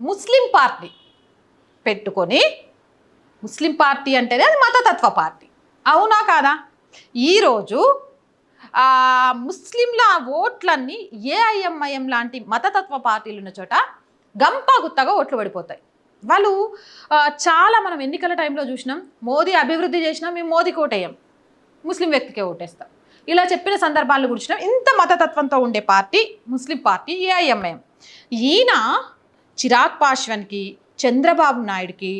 Muslim party పెట్టుకొని Muslim party అంటేనే అది మతతత్వ పార్టీ. అవునా కాదా? ఈరోజు ముస్లింల ఓట్లన్నీ ఏఐఎంఐఎం లాంటి మతతత్వ పార్టీలు ఉన్న చోట గంప గుత్తగా ఓట్లు పడిపోతాయి. వాళ్ళు చాలా మనం ఎన్నికల టైంలో చూసినాం మోదీ అభివృద్ధి చేసినా మేము మోదీకి ఓటేయం. ముస్లిం వ్యక్తికే ఓటేస్తాం. ఇలా చెప్పిన సందర్భాలు గురించిన ఇంత మతతత్వంతో ఉండే పార్టీ ముస్లిం పార్టీ ఏఐఎంఐఎం. ఈయన చిరాగ్ పాశ్వన్కి చంద్రబాబు నాయుడుకి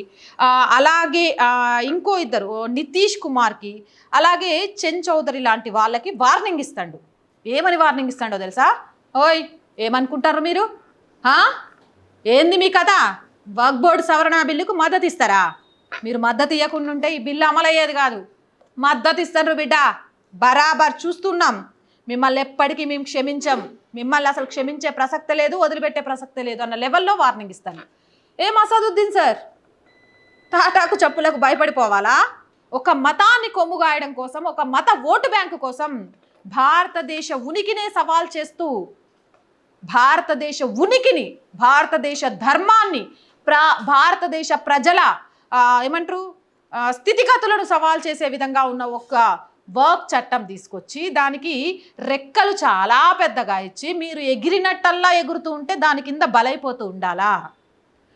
అలాగే ఇంకో ఇద్దరు నితీష్ కుమార్కి అలాగే చెన్ చౌదరి లాంటి వాళ్ళకి వార్నింగ్ ఇస్తాడు. ఏమని వార్నింగ్ ఇస్తాడో తెలుసా? ఓయ్ ఏమనుకుంటారు మీరు? ఏంది మీ కథ? వక్ బోర్డు సవరణ బిల్లుకు మద్దతు ఇస్తారా? మీరు మద్దతు ఇవ్వకుండా ఉంటే ఈ బిల్లు అమలయ్యేది కాదు. మద్దతు ఇస్తారు బిడ్డ. బరాబర్ చూస్తున్నాం. మిమ్మల్ని ఎప్పటికీ మేము క్షమించం. మిమ్మల్ని అసలు క్షమించే ప్రసక్తే లేదు వదిలిపెట్టే ప్రసక్తే లేదు అన్న లెవెల్లో వార్నింగ్ ఇస్తాను. ఏం అసదుద్దీన్ సార్? టాటాకు చెప్పులకు భయపడిపోవాలా? ఒక మతాన్ని కొమ్ముగాయడం కోసం ఒక మత ఓటు బ్యాంకు కోసం భారతదేశ ఉనికినే సవాల్ చేస్తూ భారతదేశ ఉనికిని భారతదేశ ధర్మాన్ని ప్రా భారతదేశ ప్రజల ఏమంటారు? స్థితిగతులను సవాల్ చేసే విధంగా ఉన్న ఒక వర్క్ చట్టం తీసుకొచ్చి దానికి రెక్కలు చాలా పెద్దగా ఇచ్చి మీరు ఎగిరినట్టల్లా ఎగురుతూ ఉంటే దాని కింద బలైపోతూ ఉండాలా?